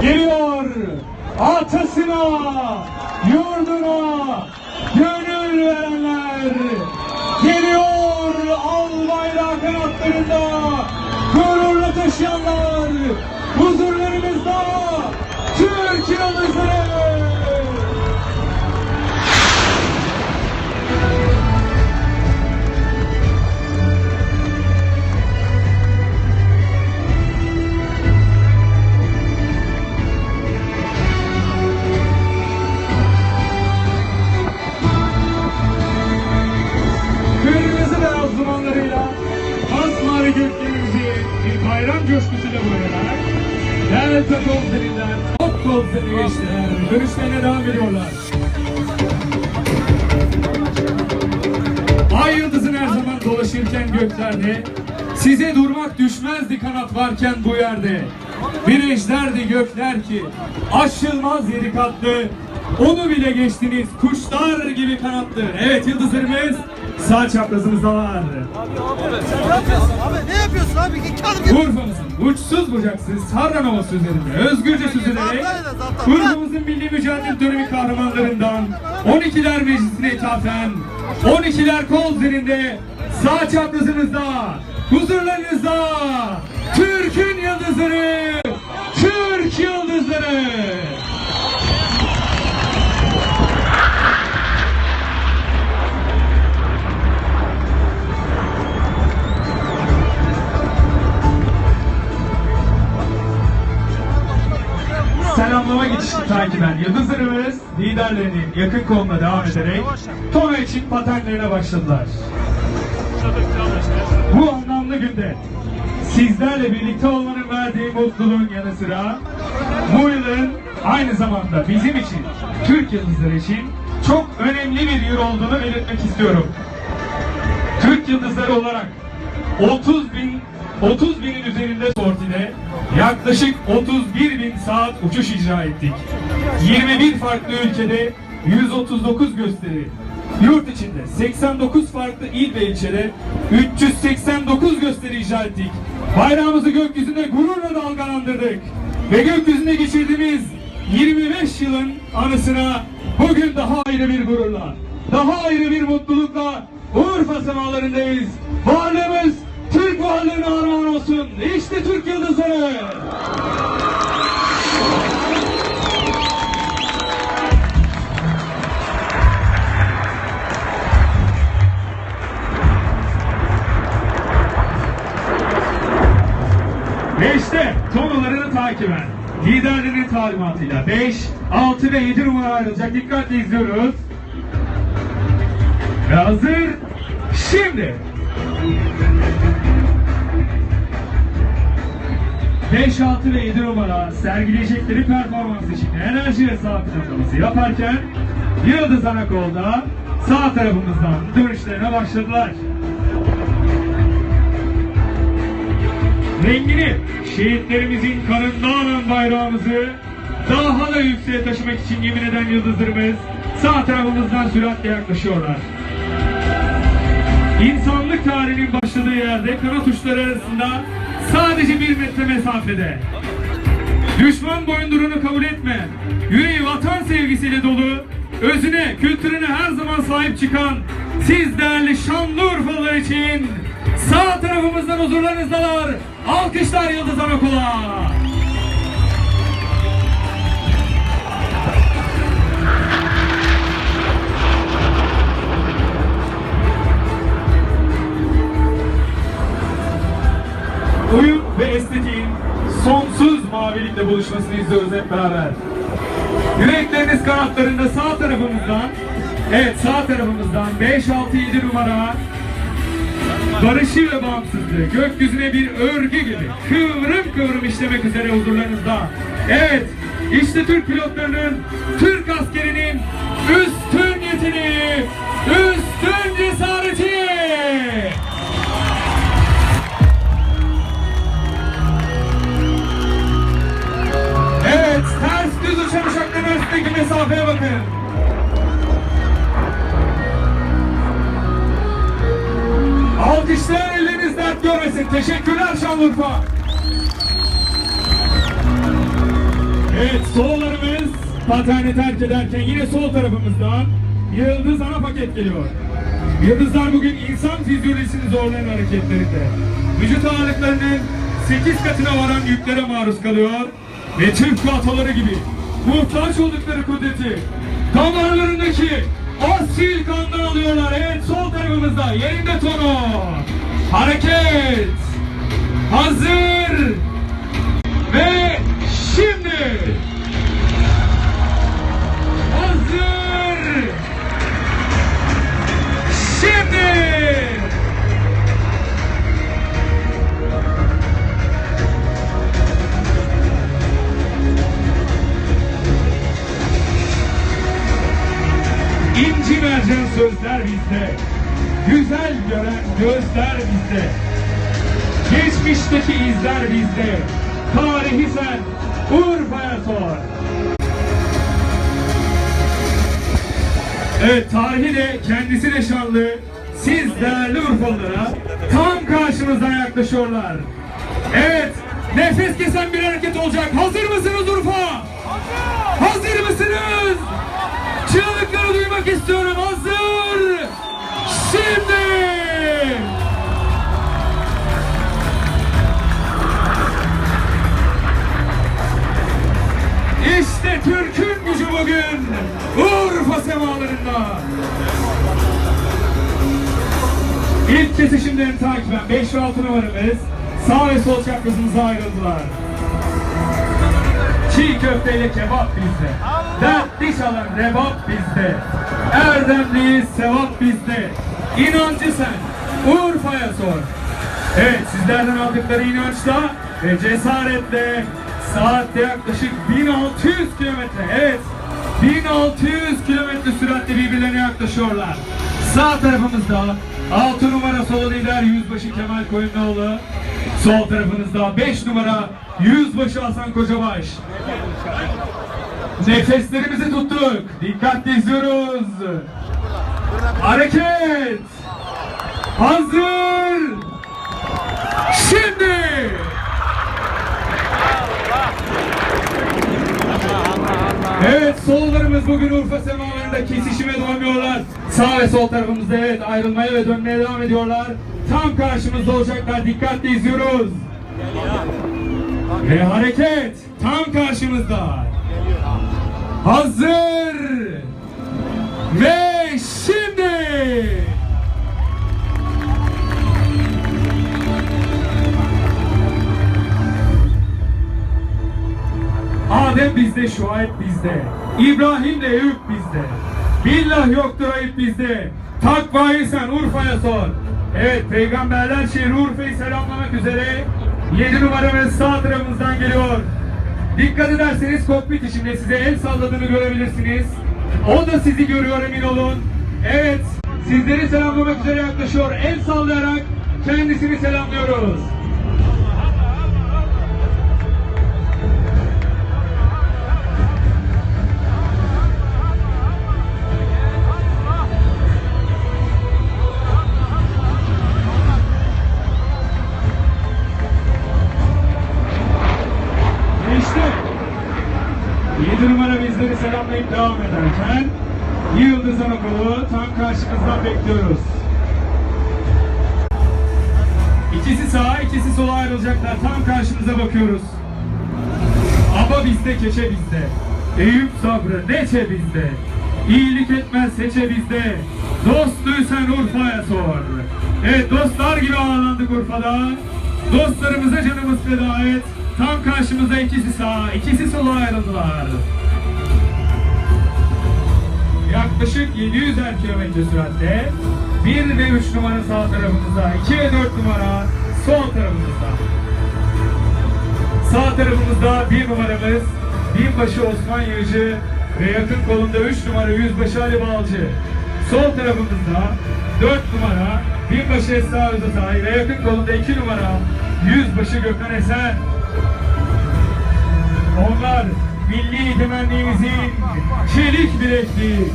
Geliyor atasına, yurduna gönül verenler. Geliyor al bayrağı kanatlarında gururla taşıyanlar. Kanat varken bu yerde. Bir ejderdi gökler ki Aşılmaz yedi katlı. Onu bile geçtiniz kuşlar gibi kanatlı Evet yıldızlarımız sağ çaprazımızda var. Abi ne yapıyorsun? Abi? Git adım git. Urfa'mızın uçsuz bucaksız Harran Ovası üzerinde özgürce süzülerek Urfa'mızın milli mücadele dönemi kahramanlarından 12'ler meclisine ithafen 12'ler kol üzerinde sağ çaprazınızda huzurlarınızda Türk'ün yıldızları Türk yıldızları Selamlama geçişini takiben yıldızlarımız liderlerinin yakın konumuna devam ederek Tona için patenlerine başladılar. Bu anlamlı günde sizlerle birlikte olmanın verdiği mutluluğun yanı sıra bu yılın aynı zamanda bizim için, Türk yıldızları için çok önemli bir yıl olduğunu belirtmek istiyorum. Türk yıldızları olarak 30 bin 30 binin üzerinde sortide yaklaşık 31 bin saat uçuş icra ettik. 21 farklı ülkede 139 gösteri, yurt içinde 89 farklı il ve ilçede 389 gösteri icra ettik. Bayrağımızı gökyüzünde gururla dalgalandırdık. Ve gökyüzünde geçirdiğimiz 25 yılın anısına bugün daha ayrı bir gururla, daha ayrı bir mutlulukla Urfa semalarındayız. Varlığımız Türk varlığına armağan olsun. İşte Türk yıldızları. Takiben liderlerin talimatıyla 5, 6 ve 7 numara ayrılacak. Dikkatle izliyoruz. Ve hazır. Şimdi. 5, 6 ve 7 numara sergileyecekleri performans için enerji hesabı planlaması yaparken Yıldız Anakol'da sağ tarafımızdan dönüşlerine başladılar. Rengini şehitlerimizin kanından alan bayrağımızı daha da yükseğe taşımak için yemin eden yıldızlarımız sağ tarafımızdan süratle yaklaşıyorlar. İnsanlık tarihinin başladığı yerde kanat uçları arasında sadece bir metre mesafede. Düşman boyundurunu kabul etme. Yüreği vatan sevgisiyle dolu, özüne, kültürüne her zaman sahip çıkan siz değerli Şanlıurfalılar için sağ tarafımızdan huzurlarınızdalar. Alkışlar Yıldız Anaokul'a. Uyum ve estetiğin sonsuz mavilikle buluşmasını izliyoruz hep beraber. Yürekleriniz kanatlarında sağ tarafımızdan, evet sağ tarafımızdan 5, 6, 7 numara barışı ve bağımsızlığı gökyüzüne bir örgü gibi kıvrım kıvrım işlemek üzere huzurlarınızda. Evet, işte Türk pilotlarının, Türk askerinin üstün yeteneği, üstün cesareti. Evet, ters düz uçan uçakların arasındaki mesafeye bakın. Alkışlayan elleriniz dert görmesin. Teşekkürler Şanlıurfa. Evet sollarımız paterni terk ederken yine sol tarafımızdan Yıldız ana paket geliyor. Yıldızlar bugün insan fizyolojisini zorlayan hareketlerinde. Vücut ağırlıklarının 8 katına varan yüklere maruz kalıyor. Ve tıpkı ataları gibi muhtaç oldukları kudreti damarlarındaki asil kandan alıyorlar. Evet sol tarafımızda yerinde tonu. Hareket. Hazır. Ve şimdi. Hazır. Şimdi. Geçmişteki izler bizde. Tarihi sen Urfa'ya sor. Evet tarihi de kendisi de şanlı. Siz değerli Urfalılara tam karşımızdan yaklaşıyorlar. Evet nefes kesen bir hareket olacak. Hazır mısınız Urfa? Hazır mısınız? Çığlıkları duymak istiyorum. Hazır. Şimdi. Türk'ün gücü bugün. Urfa semalarında. İlk kesişimlerini takiben 5 ve 6 numaramız sağ ve sol çaprazımıza ayrıldılar. Çiğ köfteyle kebap bizde. Dert diş alan rebap bizde. Erdemliyiz sevap bizde. İnancı sen Urfa'ya sor. Evet sizlerden aldıkları inançla ve cesaretle saatte yaklaşık 1600 kilometre evet 1600 kilometre süratle birbirlerine yaklaşıyorlar. Sağ tarafımızda 6 numara solo lider Yüzbaşı Kemal Koyunoğlu. Sol tarafınızda 5 numara Yüzbaşı Hasan Kocabaş. Nefeslerimizi tuttuk. Dikkatli izliyoruz. Hareket. Hazır. Şimdi. Evet sollarımız bugün Urfa semalarında kesişime doymuyorlar. Sağ ve sol tarafımızda evet ayrılmaya ve dönmeye devam ediyorlar. Tam karşımızda olacaklar. Dikkatli izliyoruz. Ve hareket tam karşımızda. Hazır. Ve şimdi. Adem bizde, Şuayb bizde. İbrahim de Eyüp bizde. Billah yoktur ayıp bizde. Takvayı sen Urfa'ya sor. Evet, peygamberler şehri Urfa'yı selamlamak üzere. 7 numaramız sağ tarafımızdan geliyor. Dikkat ederseniz kokpit içinde size el salladığını görebilirsiniz. O da sizi görüyor emin olun. Evet, sizleri selamlamak üzere yaklaşıyor. El sallayarak kendisini selamlıyoruz. Sola ayrılacaklar. Tam karşımıza bakıyoruz. Aba bizde, keçe bizde. Eyüp sabrı, neçe bizde. İyilik etmez seçe bizde. Dostluysan Urfa'ya sor. Evet dostlar gibi ağırlandık Urfa'da. Dostlarımıza canımız feda et. Tam karşımıza ikisi sağa, ikisi sola ayrıldılar. Yaklaşık 700 er kilometre süratle 1 ve 3 numara sağ tarafımızda, 2 ve 4 numara sol tarafımızda. Sağ tarafımızda 1 numaramız binbaşı Osman Yığıcı ve yakın kolunda 3 numara yüzbaşı Ali Balcı. Sol tarafımızda 4 numara binbaşı Esra Özatay ve yakın kolunda 2 numara yüzbaşı Gökhan Esen. Onlar milli temennimizin çelik bilekli,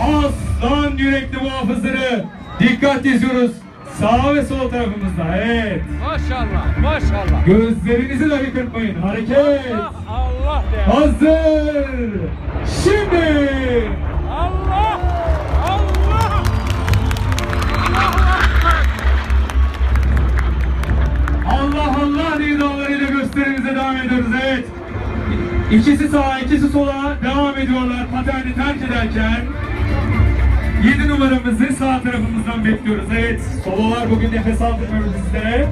aslan yürekli muhafızları. Dikkat izliyoruz. Sağ ve sol tarafımızda. Evet. Maşallah, maşallah. Gözlerinizi dahi kırpmayın. Hareket. Allah, Allah de. Hazır. Şimdi. Allah, Allah. Allah Allah nidalarıyla gösterimize devam ediyoruz. Evet. İkisi sağa, ikisi sola devam ediyorlar. Paterni terk ederken 7 numaramızı sağ tarafımızdan bekliyoruz. Evet. Sololar bugün nefes aldırmıyoruz bizlere.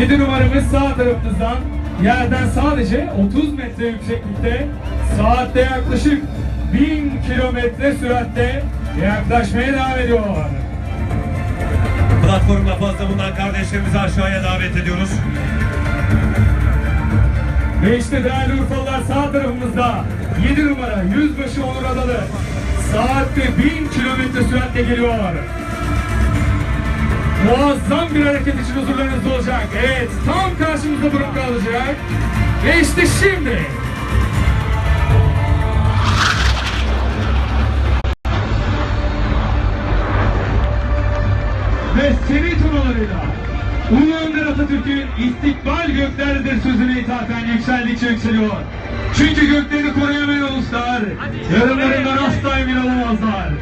7 numaramız sağ tarafımızdan yerden sadece 30 metre yükseklikte saatte yaklaşık 1000 kilometre süratle yaklaşmaya devam ediyor. Platformda fazla bulunan kardeşlerimizi aşağıya davet ediyoruz. Ve işte değerli Urfalılar sağ tarafımızda 7 numara Yüzbaşı Onur Adalı saatte 1000 kilometre süratle geliyor. Muazzam bir hareket için huzurlarınızda olacak. Evet tam karşımızda durum kalacak. Ve işte şimdi ve seri turnuvalarıyla Ulu Önder Atatürk'ün istikbal göklerdir sözüne ithafen yükseldikçe yükseliyor. Çünkü göklerini koruyamayan uluslar yarınlarından asla emin olamazlar.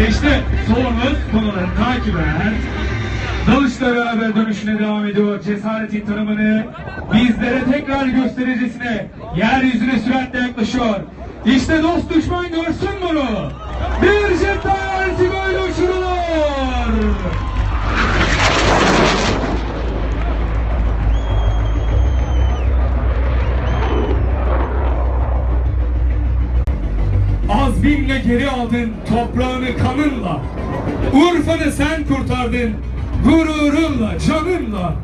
E işte solumuz konuları takip eden Dalışla beraber dönüşüne devam ediyor. Cesaretin tanımını bizlere tekrar göstericesine yeryüzüne süratle yaklaşıyor. İşte dost düşman görsün bunu. Bir jet Azminle geri aldın toprağını kanınla. Urfa'nı sen kurtardın gururunla, canınla.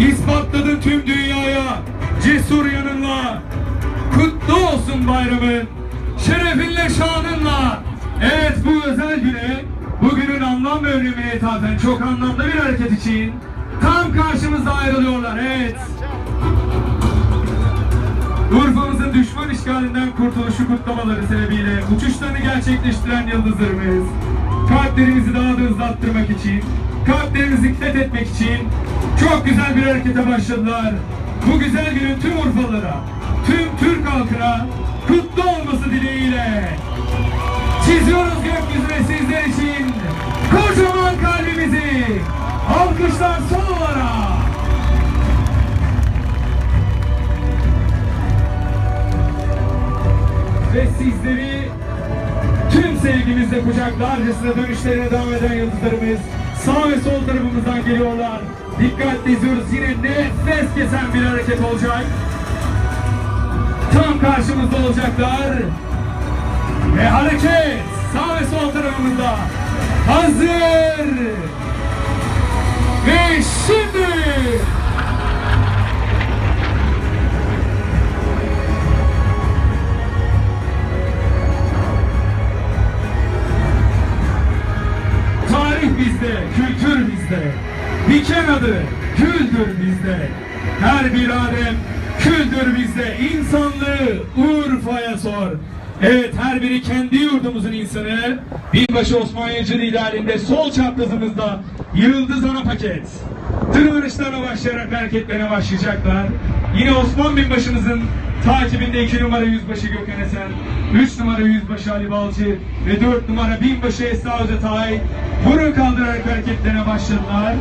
İspatladın tüm dünyaya cesur yanınla. Kutlu olsun bayramın, şerefinle şanınla. Evet bu özel güne, bugünün anlam ve önemine ithafen çok anlamlı bir hareket için tam karşımızda ayrılıyorlar. Evet. Urfa'mızın düşman işgalinden kurtuluşu kutlamaları sebebiyle uçuşlarını gerçekleştiren yıldızlarımız, kalplerimizi daha da hızlattırmak için, kalplerimizi fethetmek için çok güzel bir harekete başladılar. Bu güzel günün tüm Urfalılara, tüm Türk halkına kutlu olması dileğiyle çiziyoruz gökyüzüne sizler için kocaman kalbimizi. Alkışlar sololara. Ve sizleri tüm sevgimizle kucaklarcasına dönüşlerine devam eden yıldızlarımız sağ ve sol tarafımızdan geliyorlar. Dikkatli izliyoruz. Yine nefes kesen bir hareket olacak. Tam karşımızda olacaklar. Ve hareket sağ ve sol tarafımızda. Hazır. Ve şimdi bizde, kültür bizde. Diken adı, küldür bizde. Her bir adem, küldür bizde. İnsanlığı Urfa'ya sor. Evet her biri kendi yurdumuzun insanı. Binbaşı Osman Yıcı liderliğinde sol çaprazımızda Yıldız Ana Paket. Tırmanışlarına başlayarak hareketlerine başlayacaklar. Yine Osman Binbaşımızın takibinde 2 numara yüzbaşı Gökhan Esen, 3 numara yüzbaşı Ali Balcı ve 4 numara binbaşı Esra Özatay burun kaldırarak hareketlerine başladılar.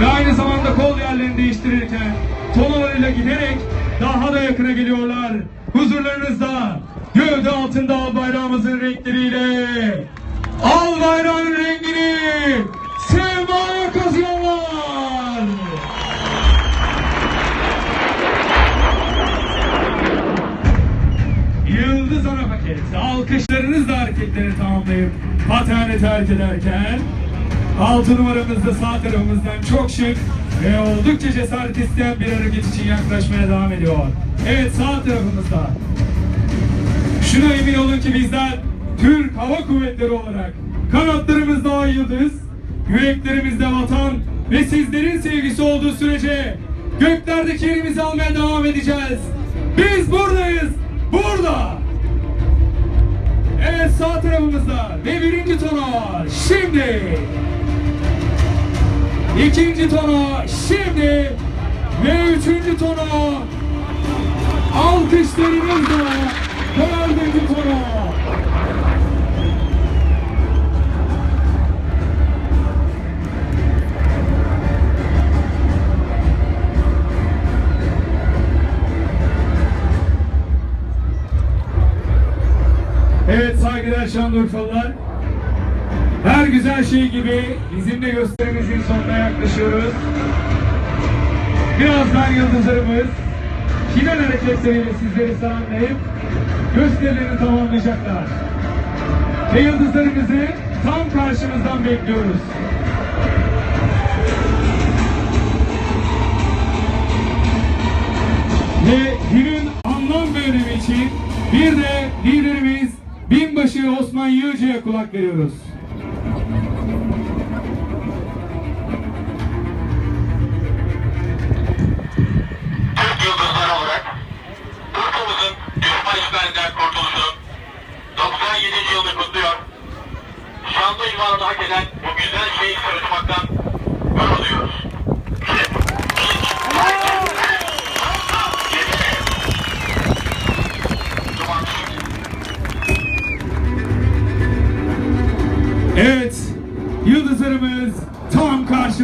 Ve aynı zamanda kol yerlerini değiştirirken tonolarıyla giderek daha da yakına geliyorlar. Huzurlarınızda gövde altında al bayrağımızın renkleriyle al bayrağın rengini sevmaya kazıyorlar. Alkışlarınızla hareketleri tamamlayıp paterne terk ederken altı numaramızda sağ tarafımızdan çok şık ve oldukça cesaret isteyen bir hareket için yaklaşmaya devam ediyor. Evet sağ tarafımızda. Şuna emin olun ki bizler Türk Hava Kuvvetleri olarak kanatlarımızda ay yıldız, yüreklerimizde vatan ve sizlerin sevgisi olduğu sürece göklerdeki yerimizi almaya devam edeceğiz. Biz buradayız, burada. Sağ tarafımızda ve birinci tono şimdi. İkinci tono şimdi. Ve üçüncü tono. Alkışlarınızla dördüncü tono. Saygıdeğer Şanlıurfalılar. Her güzel şey gibi bizim de gösterimizin sonuna yaklaşıyoruz. Birazdan yıldızlarımız final hareketleriyle sizleri selamlayıp gösterilerini tamamlayacaklar. Ve yıldızlarımızı tam karşımızdan bekliyoruz. Ve günün anlam ve önemi için bir de liderimiz Binbaşı Osman Yığcı'ya kulak veriyoruz. Türk yıldızları olarak ülkemizin düşman işgalinden kurtuluşu 97. yılını kutluyor. Şanlı ünvanını hak eden bu güzel şeyi çalışmaktan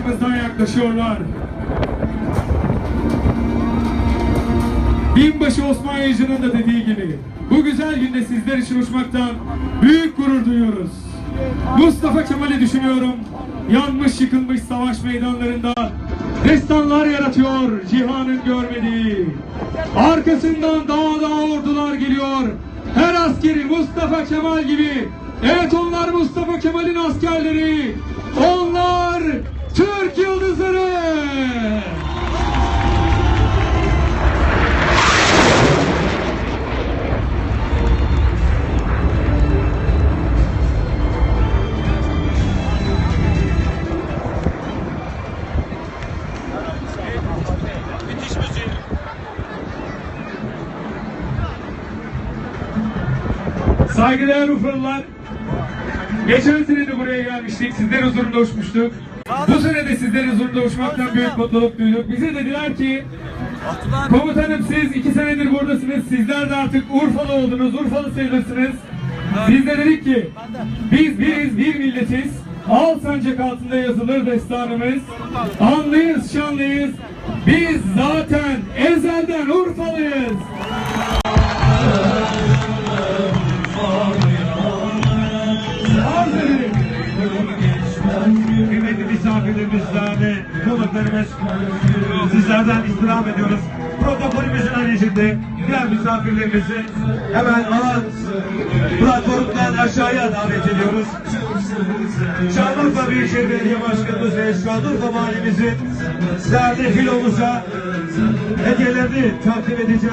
karşımızdan yaklaşıyorlar. Binbaşı Osman Yayıcı'nın da dediği gibi bu güzel günde sizler için uçmaktan büyük gurur duyuyoruz. Mustafa Kemal'i düşünüyorum. Yanmış yıkılmış savaş meydanlarında destanlar yaratıyor cihanın görmediği. Arkasından daha daha ordular geliyor. Her askeri Mustafa Kemal gibi. Evet onlar Mustafa Kemal'in askerleri. Onlar Türk yıldızları. Saygıdeğer Urfalılar, geçen sene de buraya gelmiştik, sizler huzurunda uçmuştuk. Bu sene de sizler huzurunda uçmaktan büyük mutluluk duyduk. Bize dediler ki, komutanım siz iki senedir buradasınız, sizler de artık Urfalı oldunuz, Urfalı sayılırsınız. Biz de dedik ki, biz biriz, bir milletiz. Al sancak altında yazılır destanımız. Anlıyız, şanlıyız. Biz zaten konuklarımız, sizlerden istirham ediyoruz. Protokolümüzün haricinde diğer misafirlerimizi hemen alan platformdan aşağıya davet ediyoruz. Şanlıurfa Büyükşehir Belediye Başkanımız ve Şanlıurfa Mahallemizin değerli filomuza hediyelerini takdim edeceğiz.